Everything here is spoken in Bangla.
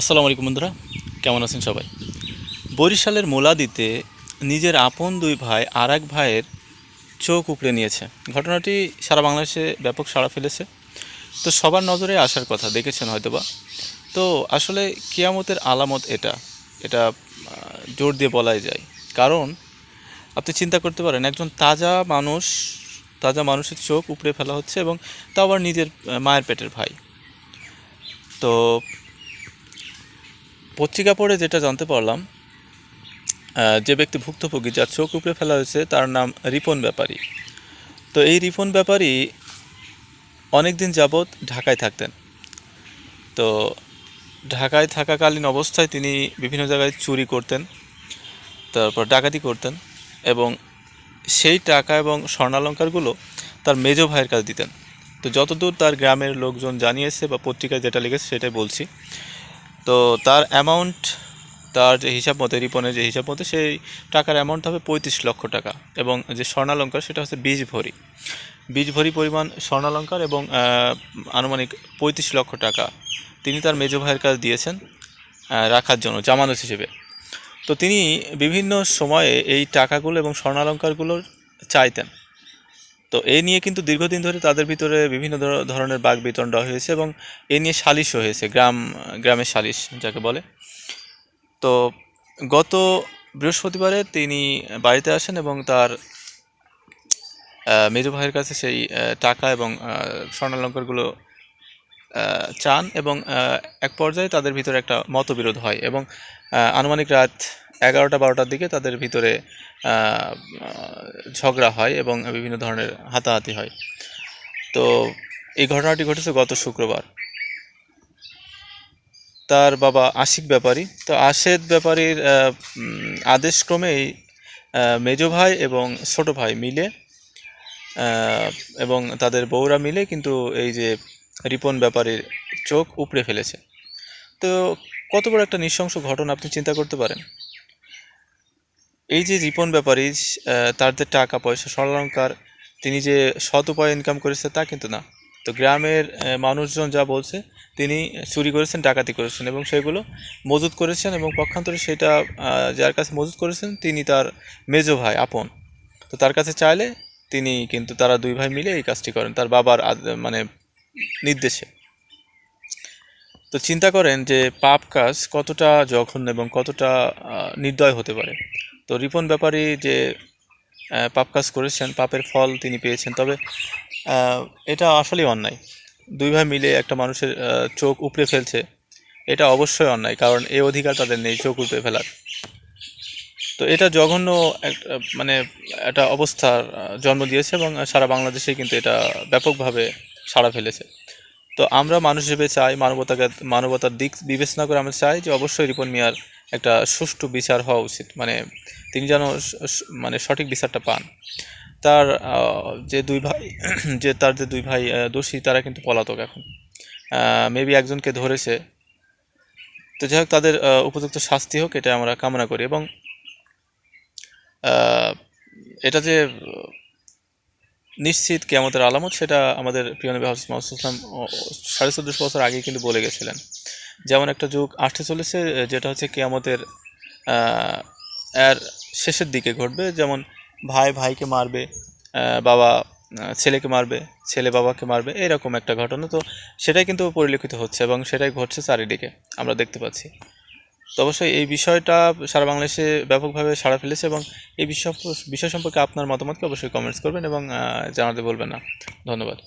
আসসালামু আলাইকুম বন্ধুরা, কেমন আছেন সবাই? বরিশালের মোলাদিতে নিজের আপন দুই ভাই আর এক ভাইয়ের চোখ উপড়ে নিয়েছে। ঘটনাটি সারা বাংলাদেশে ব্যাপক সাড়া ফেলেছে। তো সবার নজরে আসার কথা, দেখেছেন হয়তোবা। তো আসলে কিয়ামতের আলামত এটা এটা জোর দিয়ে বলাই যায়। কারণ আপনি চিন্তা করতে পারেন, একজন তাজা মানুষ, তাজা মানুষের চোখ উপড়ে ফেলা হচ্ছে এবং তা আবার নিজের মায়ের পেটের ভাই। তো পত্রিকা পড়ে যেটা জানতে পারলাম যে ব্যক্তি ভুক্তভোগী যার চোখ উপড়ে ফেলা হয়েছে, তার নাম রিপন ব্যাপারী। তো এই রিপন ব্যাপারী অনেক দিন যাবৎ ঢাকায় থাকতেন। তো ঢাকায় থাকাকালীন অবস্থায় তিনি বিভিন্ন জায়গায় চুরি করতেন, তারপর ডাকাতি করতেন এবং সেই টাকা এবং স্বর্ণালঙ্কারগুলো তার মেজ ভাইয়ের কাছে দিতেন। তো যতদূর তার গ্রামের লোকজন জানিয়েছে বা পত্রিকায় যেটা লিখেছে সেটাই বলছি। তো তার অ্যামাউন্ট তার যে হিসাব মতে, রিপনের যে হিসাব মতে, সেই টাকার অ্যামাউন্ট হবে পঁয়ত্রিশ লক্ষ টাকা এবং যে স্বর্ণালঙ্কার, সেটা হচ্ছে বিশ ভরি বিশ ভরি পরিমাণ স্বর্ণালঙ্কার এবং আনুমানিক পঁয়ত্রিশ লক্ষ টাকা তিনি তার মেজ ভাইয়ের কাছে দিয়েছেন রাখার জন্য, জামানত হিসেবে। তো তিনি বিভিন্ন সময়ে এই টাকাগুলো এবং স্বর্ণালঙ্কারগুলোর চাইতেন। তো এই নিয়ে কিন্তু দীর্ঘদিন ধরে তাদের ভিতরে বিভিন্ন ধরনের বাঘ বিতণ্ডা হয়েছে এবং এ নিয়ে সালিশও হয়েছে, গ্রাম, গ্রামের সালিশ যাকে বলে। তো গত বৃহস্পতিবারে তিনি বাড়িতে আসেন এবং তার মেজো ভাইয়ের কাছে সেই টাকা এবং স্বর্ণালঙ্কারগুলো চান এবং এক পর্যায়ে তাদের ভিতরে একটা মতবিরোধ হয় এবং আনুমানিক রাত এগারোটা, বারোটার দিকে তাদের ভিতরে ঝগড়া হয় এবং বিভিন্ন ধরনের হাতাহাতি হয়। তো এই ঘটনাটি ঘটেছে গত শুক্রবার। তার বাবা আশিক ব্যাপারী। তো আশেদ ব্যাপারীর আদেশক্রমেই মেজো ভাই এবং ছোট ভাই মিলে এবং তাদের বউরা মিলে কিন্তু এই যে রিপন ব্যাপারীর চোখ উপড়ে ফেলেছে। তো কত বড় একটা নৃশংস ঘটনা আপনি চিন্তা করতে পারেন? এই যে রিপন ব্যাপারী তার যে টাকা পয়সা, স্বর্ণালঙ্কার, তিনি যে সৎ উপায়ে ইনকাম করেছে তা কিন্তু না। তো গ্রামের মানুষজন যা বলছে, তিনি চুরি করেছেন, ডাকাতি করেছেন এবং সেগুলো মজুত করেছেন এবং পক্ষান্তরে সেটা যার কাছে মজুত করেছেন, তিনি তার মেজো ভাই, আপন। তো তার কাছে চাইলে তিনি কিন্তু তারা দুই ভাই মিলে এই কাজটি করেন, তার বাবার মানে নির্দেশে। তো চিন্তা করেন যে পাপ কাজ কতটা জঘন্য এবং কতটা নির্দয় হতে পারে। তো রিপন ব্যাপারী যে পাপ কাজ করেছেন, পাপের ফল তিনি পেয়েছেন, তবে এটা আসলেই অন্যায়। দুই ভাই মিলে একটা মানুষের চোখ উপড়ে ফেলছে, এটা অবশ্যই অন্যায়, কারণ এই অধিকার তাদের নেই, চোখ উপড়ে ফেলার। তো এটা জঘন্য এক- মানে একটা অবস্থার জন্ম দিয়েছে এবং সারা বাংলাদেশে কিন্তু এটা ব্যাপকভাবে সাড়া ফেলেছে। তো আমরা মানুষ হিসেবে চাই, মানবতাকে, মানবতার দিক বিবেচনা করে আমরা চাই যে, অবশ্যই রিপন মিয়ার একটা সুষ্ঠু বিচার হওয়া উচিত। মানে তিনি যেন মানে সঠিক বিচারটা পান। তার যে দুই ভাই, যে তার যে দুই ভাই দোষী, তারা কিন্তু পলাতক এখন। মেবি একজনকে ধরেছে। তো যাই হোক, তাদের উপযুক্ত শাস্তি হোক, এটা আমরা কামনা করি। এবং এটা যে, নিশ্চিত কেমতের আলামত, সেটা আমাদের প্রিয় নবী হাফিজ সাড়ে চোদ্দশো বছর আগে কিন্তু বলে গেছিলেন। যেমন একটা যুগ আসতে চলেছে যেটা হচ্ছে কেয়ামতের এর শেষের দিকে ঘটবে। যেমন ভাই ভাইকে মারবে বাবা ছেলেকে মারবে, ছেলে বাবাকে মারবে, এরকম একটা ঘটনা। তো সেটাই কিন্তু পরিলক্ষিত হচ্ছে এবং সেটাই ঘটছে চারিদিকে, আমরা দেখতে পাচ্ছি। তো অবশ্যই এই বিষয়টা সারা বাংলাদেশে ব্যাপকভাবে সাড়া ফেলেছে এবং এই বিষয় বিষয় সম্পর্কে আপনার মতামতকে অবশ্যই কমেন্টস করবেন এবং জানাতে বলবেন না। ধন্যবাদ।